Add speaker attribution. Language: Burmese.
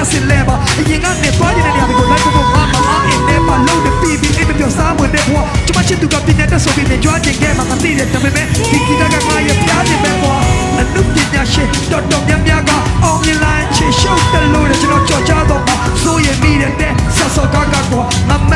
Speaker 1: လားစင်လဲပါအရင်ကနေသွားနေတဲ့နေရာတွေကိုလိုက်ဖို့ငါမအားအင်းနဲ့ပါလုံးတဲ့ PB အိမ်မပြောစားဝင်တဲ့ဘဝကျွန်မချစ်သူကပြနေတဲ့ဆိုပြီးမြင်ကြွချင်ခဲ့မှာမသိတဲ့ဒါပေမဲ့ဒီဂီတကငါရဲ့ပြားနေပဲကွာအမှုပညာရှင်တော်တော်များများကအောင်မြင်လာချေရှုပ်တယ်လို့ကျွန်တော်ကြော်ကြတော့မှာစိုးရိမ်မိတဲ့ဆက်စော်ကားကွာငါ